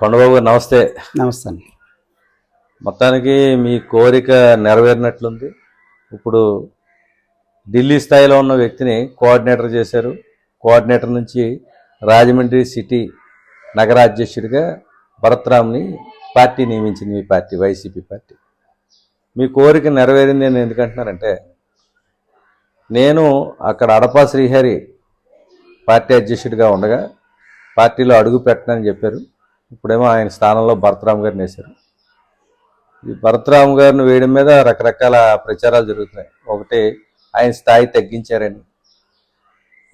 కొండబాబు గారు నమస్తే. నమస్తే అండి. మొత్తానికి మీ కోరిక నెరవేరినట్లుంది. ఇప్పుడు ఢిల్లీ స్థాయిలో ఉన్న వ్యక్తిని కోఆర్డినేటర్ చేశారు. కోఆర్డినేటర్ నుంచి రాజమండ్రి సిటీ నగర అధ్యక్షుడిగా భరత్రామ్ని పార్టీ నియమించింది మీ పార్టీ వైసీపీ పార్టీ. మీ కోరిక నెరవేరింది అని ఎందుకంటున్నారంటే నేను అక్కడ అడపా శ్రీహరి పార్టీ అధ్యక్షుడిగా ఉండగా పార్టీలో అడుగు పెట్టనని చెప్పారు. ఇప్పుడేమో ఆయన స్థానంలో భరతరామ్ గారిని వేశారు. ఈ భరతరామ్ గారిని వేయడం మీద రకరకాల ప్రచారాలు జరుగుతున్నాయి. ఒకటి ఆయన స్థాయి తగ్గించారని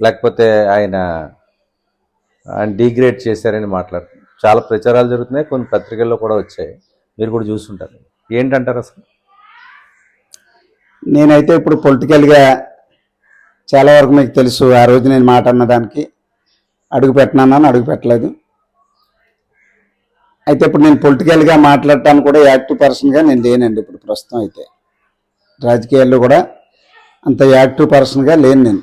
లేకపోతే ఆయన ఆయన డిగ్రేడ్ చేశారని మాట్లాడుతున్నారు చాలా ప్రచారాలు జరుగుతున్నాయి. కొన్ని పత్రికల్లో కూడా వచ్చాయి. మీరు కూడా చూస్తుంటారు. ఏంటంటారు అసలు? నేనైతే ఇప్పుడు పొలిటికల్గా చాలా వరకు మీకు తెలుసు. ఆ రోజు నేను మాట అన్నదానికి అడుగు పెట్టనన్నాను అడుగు పెట్టలేదు. అయితే ఇప్పుడు నేను పొలిటికల్గా మాట్లాడటానికి కూడా యాక్టివ్ పర్సన్గా నేను లేనండి ఇప్పుడు ప్రస్తుతం అయితే. రాజకీయాల్లో కూడా అంత యాక్టివ్ పర్సన్గా లేను నేను.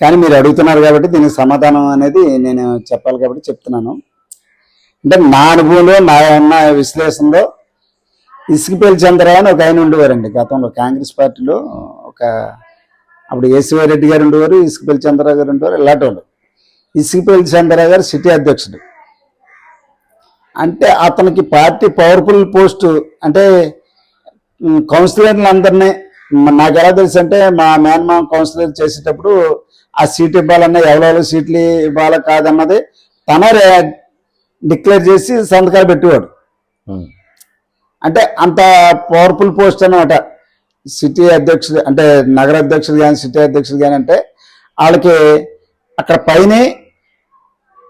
కానీ మీరు అడుగుతున్నారు కాబట్టి దీనికి సమాధానం అనేది నేను చెప్పాలి కాబట్టి చెప్తున్నాను. అంటే నా అనుభవంలో నా ఉన్న విశ్లేషణలో ఇసుకపల్లి చంద్రరావు అని ఒక ఆయన ఉండేవారండి. గతంలో కాంగ్రెస్ పార్టీలో ఒక అప్పుడు ఏసీవై రెడ్డి గారు ఉండేవారు ఇసుకపల్లి చంద్రరావు గారు ఉండేవారు ఇలాంటి వాళ్ళు. ఇసుకపల్లి చంద్రరావు గారు సిటీ అధ్యక్షుడు. అంటే అతనికి పార్టీ పవర్ఫుల్ పోస్టు అంటే ఉమ్, కౌన్సిలర్లు అందరినీ మ- నాకు ఎలా తెలుసు అంటే మా మేనమా కౌన్సిలర్ చేసేటప్పుడు ఆ సీట్ ఇవ్వాలన్నా ఎవరెవరు సీట్లు ఇవ్వాలా కాదన్నది తన డిక్లేర్ చేసి సంతకాలు పెట్టేవాడు. అంటే అంత పవర్ఫుల్ పోస్ట్ అన్నమాట. సిటీ అధ్యక్షుడు అంటే నగర అధ్యక్షుడు కానీ సిటీ అధ్యక్షుడు కానీ అంటే వాళ్ళకి అక్కడ పైనే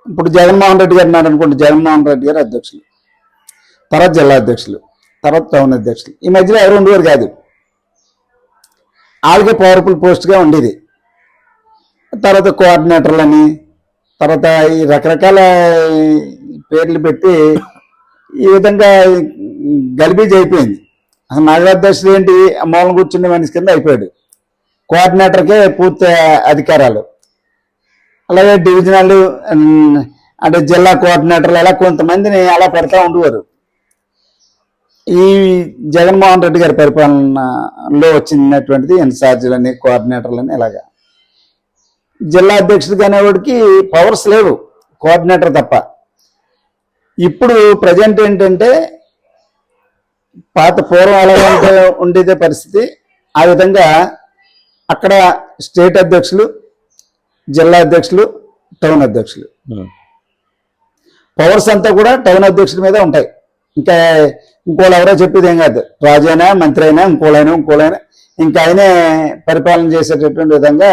ఇప్పుడు జగన్మోహన్ రెడ్డి గారు ఉన్నారు అనుకోండి జగన్మోహన్ రెడ్డి గారు అధ్యక్షులు తర్వాత జిల్లా అధ్యక్షులు తర్వాత టౌన్ అధ్యక్షులు. ఈ మధ్యలో ఎవరు ఉండేవారు కాదు. వాళ్ళకే పవర్ఫుల్ పోస్ట్గా ఉండేది. తర్వాత కోఆర్డినేటర్లని తర్వాత ఈ రకరకాల పేర్లు పెట్టి ఈ విధంగా గలిబీజ్ అయిపోయింది. అసలు నగరాధ్యక్షుడు ఏంటి? మూలం కూర్చుండే మనిషి కింద అయిపోయాడు. కోఆర్డినేటర్కే పూర్తి అధికారాలు. అలాగే డివిజనల్ అంటే జిల్లా కోఆర్డినేటర్లు అలా కొంతమందిని అలా పెడతా ఉండేవారు. ఈ జగన్మోహన్ రెడ్డి గారి పరిపాలనలో వచ్చినటువంటిది ఇన్ఛార్జీలని కోఆర్డినేటర్లని ఇలాగా. జిల్లా అధ్యక్షుడు అనేవాడికి పవర్స్ లేవు కోఆర్డినేటర్ తప్ప. ఇప్పుడు ప్రజెంట్ ఏంటంటే పాత పూర్వం అలా ఉండేదే పరిస్థితి. ఆ విధంగా అక్కడ స్టేట్ అధ్యక్షులు జిల్లా అధ్యక్షులు టౌన్ అధ్యక్షులు. పవర్స్ అంతా కూడా టౌన్ అధ్యక్షుడి మీద ఉంటాయి. ఇంకా ఇంకోళ్ళు ఎవరో చెప్పేది ఏం కాదు. రాజు అయినా మంత్రి అయినా ఇంకోళ్ళైనా ఇంకోళ్ళైనా ఇంకా ఆయనే పరిపాలన చేసేటటువంటి విధంగా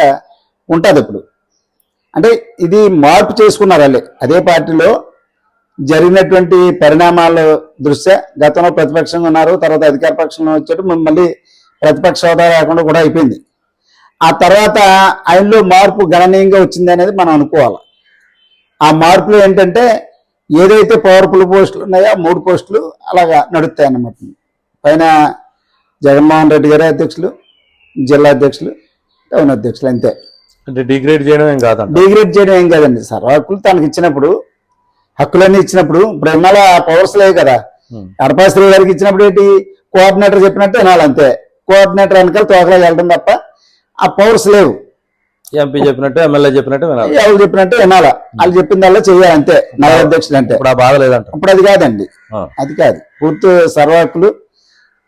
ఉంటుంది ఇప్పుడు. అంటే ఇది మార్పు చేసుకున్నారు వాళ్ళే. అదే పార్టీలో జరిగినటువంటి పరిణామాల దృష్ట్యా గతంలో ప్రతిపక్షంగా ఉన్నారు తర్వాత అధికార పక్షంలో వచ్చాడు మళ్ళీ ప్రతిపక్ష హోదా లేకుండా కూడా అయిపోయింది. ఆ తర్వాత ఆయనలో మార్పు గణనీయంగా వచ్చింది అనేది మనం అనుకోవాలి. ఆ మార్పులు ఏంటంటే ఏదైతే పవర్ఫుల్ పోస్టులు ఉన్నాయో మూడు పోస్టులు అలాగా నడుస్తాయి అన్నమాట పైన జగన్మోహన్ రెడ్డి గారి అధ్యక్షులు జిల్లా అధ్యక్షులు టౌన్ అధ్యక్షులు అంతే. అంటే డిగ్రేడ్ చేయడం ఏం కాదంట డిగ్రేడ్ చేయడం ఏం కాదండి సార్. హక్కులు తనకి ఇచ్చినప్పుడు హక్కులన్నీ ఇచ్చినప్పుడు ఇప్పుడు ఇన్నాళ్ళ పవర్స్ లేవు కదా. ఉమ్, అడపాశ్రీ గారికి ఇచ్చినప్పుడు ఏంటి? కోఆర్డినేటర్ చెప్పినట్టు వినాలి అంతే. కోఆర్డినేటర్ వెనకాల తోకలా వెళ్ళడం తప్ప ఆ పవర్స్ లేవు. ఎంపీ చెప్పినట్టు ఎమ్మెల్యే చెప్పినట్టు వినాలి. ఎవరు చెప్పినట్టు వినాలా? వాళ్ళు చెప్పిందల్లా చెయ్యాలి అంతే నగర అధ్యక్షుడు అంటే ఇప్పుడు ఆ బాధ లేదంట ఇప్పుడు అది కాదండి. అది కాదు. పూర్తి సర్వహక్కులు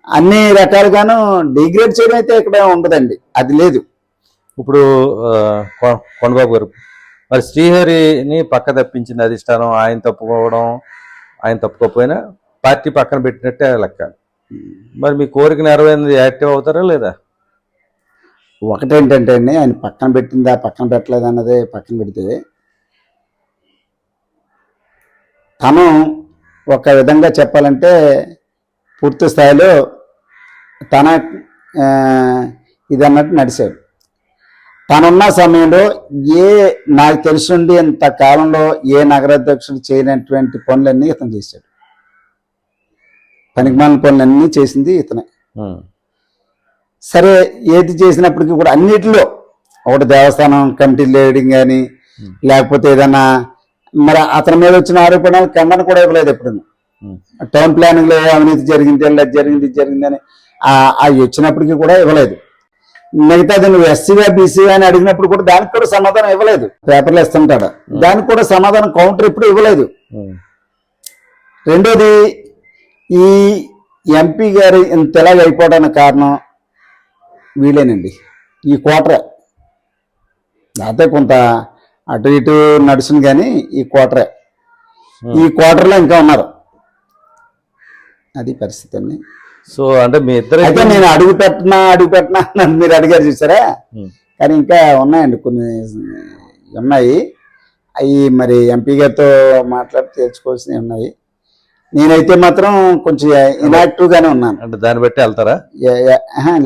అన్ని రకాలుగాను డిగ్రేడ్ చేయడం అయితే ఇక్కడ ఉండదండి. అది లేదు. ఇప్పుడు కొండబాబు గారు మరి శ్రీహరిని పక్క తప్పించింది అధిష్టానం ఆయన తప్పుకోవడం ఆయన తప్పుకోకపోయినా పార్టీ పక్కన పెట్టినట్టే లెక్క. మరి మీ కోరిక నెరవేరింది యాక్టివ్ అవుతారా లేదా? ఒకటేంటంటే అండి ఆయన పక్కన పెట్టిందా పక్కన పెట్టలేదు అన్నదే పక్కన పెడితే తను ఒక విధంగా చెప్పాలంటే పూర్తి స్థాయిలో తన ఇది అన్నట్టు నడిచాడు. తనున్న సమయంలో ఏ నాకు తెలుసుండి ఇంత కాలంలో ఏ నగరాధ్యక్షుడు చేయనటువంటి పనులన్నీ ఇతను చేశాడు. పనికిమాలిన పనులన్నీ చేసింది ఇతనే. సరే ఏది చేసినప్పటికీ కూడా అన్నిటిలో ఒకటి దేవస్థానం కమిటీ లేయడం కానీ లేకపోతే ఏదైనా మరి అతని మీద వచ్చిన ఆరోపణలు ఖండన కూడా ఇవ్వలేదు ఎప్పుడు. ఉమ్. టౌన్ ప్లానింగ్లో అవినీతి జరిగింది అది జరిగింది జరిగింది అని ఆ- అవి వచ్చినప్పటికీ కూడా ఇవ్వలేదు. మిగతాది నువ్వు ఎస్సీగా బీసీగా అని అడిగినప్పుడు కూడా దానికి కూడా సమాధానం ఇవ్వలేదు. పేపర్లు ఇస్తుంటాడు దానికి కూడా సమాధానం కౌంటర్ ఎప్పుడు ఇవ్వలేదు. రెండోది ఈ ఎంపీ గారు ఇంత ఎలాగ అయిపోవడానికి కారణం వీళ్ళేనండి ఈ కోటర లేకపోతే కొంత అటు ఇటు నడుచును కానీ ఈ కోటరే ఈ క్వార్టర్లో ఇంకా ఉన్నారు. అది పరిస్థితి అండి. సో అంటే మీ ఇద్దరు అయితే నేను అడుగు పెట్టినా అడుగు పెట్టినా నన్ను మీరు అడిగారు చూసారా. కానీ ఇంకా ఉన్నాయండి కొన్ని ఉన్నాయి. అవి మరి ఎంపీ గారితో మాట్లాడి తెచ్చుకోవాల్సినవి ఉన్నాయి. నేనైతే మాత్రం కొంచెం ఇనాక్టివ్ గానే ఉన్నాను. అంటే దాన్ని బట్టి వెళ్తారా?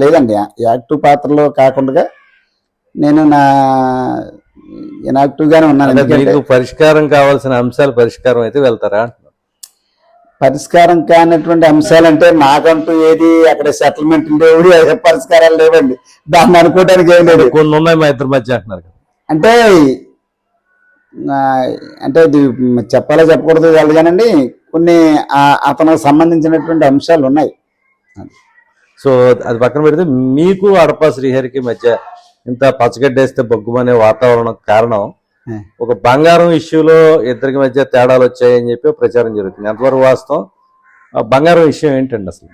లేదండి. యాక్టివ్ పాత్రలో కాకుండా నేను నా ఇనాక్టివ్ గానే ఉన్నాను. పరిష్కారం కావాల్సిన అంశాలు పరిష్కారం అయితే వెళ్తారా. పరిష్కారం కానటువంటి అంశాలంటే నాకంటూ ఏది అక్కడ సెటిల్మెంట్ లేవు పరిష్కారాలు లేవండి. దాన్ని అనుకోవడానికి ఏం లేదు. కొన్ని ఉన్నాయి మా ఇద్దరి మధ్య అంటున్నారు అంటే అంటే ఇది చెప్పాలో చెప్పకూడదు కాదు కానండి కొన్ని అతనికి సంబంధించినటువంటి అంశాలు ఉన్నాయి. సో అది పక్కన పెడితే మీకు అడపా శ్రీహరికి మధ్య ఇంత పచ్చగడ్డేస్తే బొగ్గుమనే వాతావరణం కారణం. ఒక బంగారం ఇష్యూలో ఇద్దరికి మధ్య తేడాలు వచ్చాయని చెప్పి ప్రచారం జరుగుతుంది. ఎంతవరకు వాస్తవం? బంగారం విషయం ఏంటండి అసలు?